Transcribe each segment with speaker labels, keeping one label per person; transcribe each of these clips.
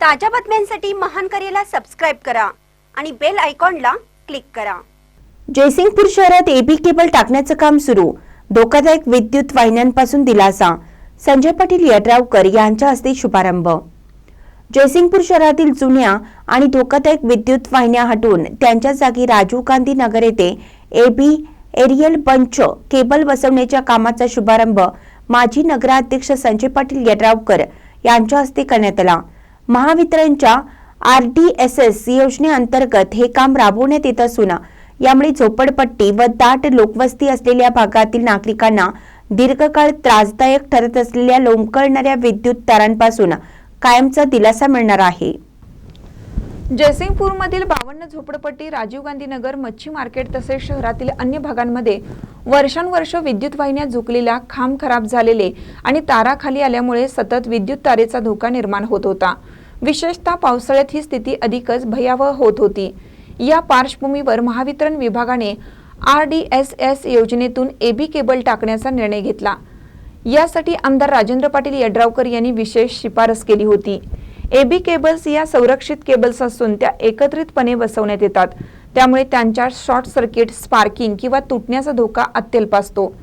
Speaker 1: ताज्या बातम्यांसाठी महान करेला सबस्क्राईब करा आणि बेल आयकॉनला क्लिक करा.
Speaker 2: जयसिंगपूर शहरात एबी केबल टाकण्याचं काम सुरू. धोकादायक विद्युत वाहिन्यांपासून दिलासा. संजय पाटील यड्रावकर यांच्या हस्ते शुभारंभ. जयसिंगपूर शहरातील जुन्या आणि धोकादायक विद्युत वाहिन्या हटवून त्यांच्या जागी राजीव गांधी नगर येथे एबी एरियल बंच केबल बसवण्याच्या कामाचा शुभारंभ माजी नगराध्यक्ष संजय पाटील यड्रावकर यांच्या हस्ते करण्यात आला. महावितरणच्या आरडीएसएस योजनेअंतर्गत हे काम राबवण्यात येत असून यामुळे झोपडपट्टी व दाट लोकवस्ती असलेल्या भागातील नागरिकांना दीर्घकाळ त्रासदायक ठरत असलेल्या लोंबकळणाऱ्या विद्युत तारांपासून कायमचा दिलासा मिळणार आहे.
Speaker 3: जयसिंगपूरमधील बावन्न झोपडपट्टी राजीव गांधी नगर मच्छी मार्केट तसेच शहरातील अन्य भागांमध्ये वर्षानुवर्ष विद्युत वाहिन्या झुकलेल्या खांब खराब झालेले आणि तारा खाली आल्यामुळे सतत विद्युत तारेचा धोका निर्माण होत होता. विशेषतः पावसाळ्यात ही स्थिती अधिकच भयावह होत होती. या पार्श्वभूमीवर महावितरण विभागाने आर डी एस एस योजनेतून एबी केबल टाकण्याचा निर्णय घेतला. यासाठी आमदार राजेंद्र पाटील यड्रावकर यांनी विशेष शिफारस केली होती. एबी केबल्स या संरक्षित केबल्स असून त्या एकत्रितपणे बसवण्यात येतात. त्यामुळे त्यांच्या शॉर्ट सर्किट स्पार्किंग किंवा तुटण्याचा धोका अत्यल्प असतो.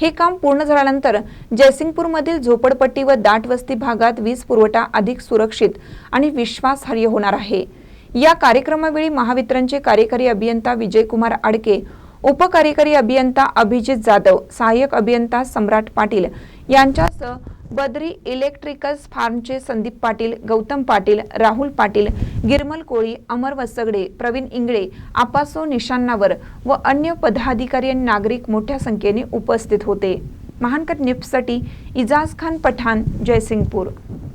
Speaker 3: हे काम पूर्ण झाल्यानंतर जयसिंगपूरमधील झोपडपट्टी व दाट वस्ती भागात वीज पुरवठा अधिक सुरक्षित आणि विश्वासार्ह होणार आहे. या कार्यक्रमावेळी महावितरणचे कार्यकारी अभियंता विजयकुमार आडके उपकार्यकारी अभियंता अभिजित जाधव सहाय्यक अभियंता सम्राट पाटील यांच्यासह बद्री इलेक्ट्रिकल्स फार्मचे संदीप पाटील गौतम पाटील राहुल पाटील गिरमल कोळी अमर वसगडे प्रवीण इंगळे आपासो निशाणावर व अन्य पदाधिकारी आणि नागरिक मोठ्या संख्येने उपस्थित होते. महानकट निफ्टसाठी इजाज खान पठाण जयसिंगपूर.